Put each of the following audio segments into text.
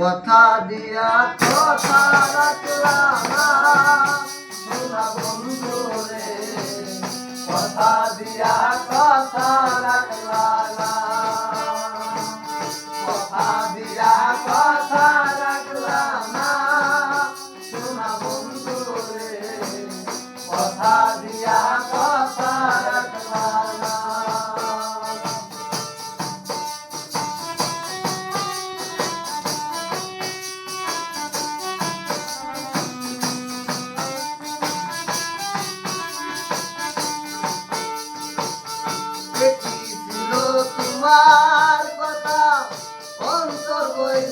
কথা দিয়া কথা রাখলাম বন্ধু রে কথা দিয়া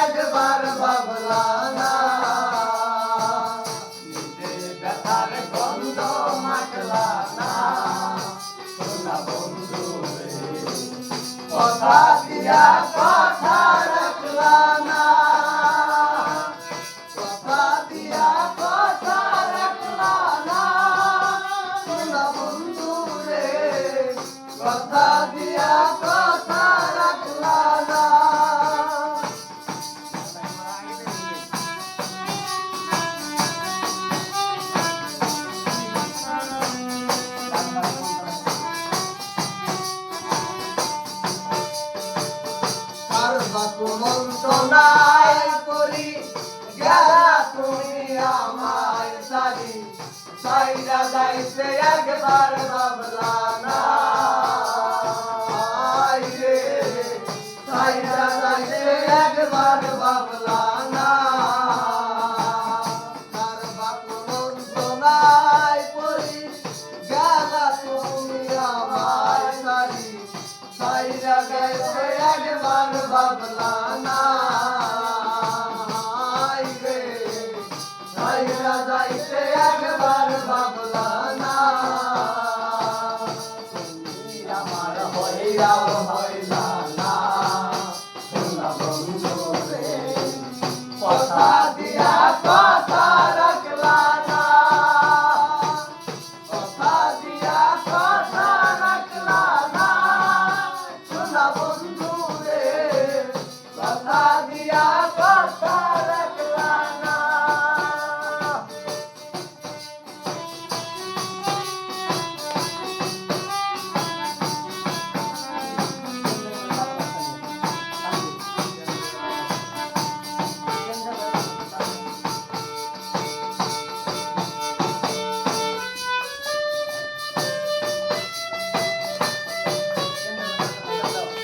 একবার বাবলানা ব্যথার গন্ধ মাটলানা সোনা কথা দিয়া কথা রাখলানা নাই করি গেলা তুমি আমায় সারি সাইরা যাইতে একবার বাবলা নাই রে। সাইরা যাইতে একবার বাবলা Bye.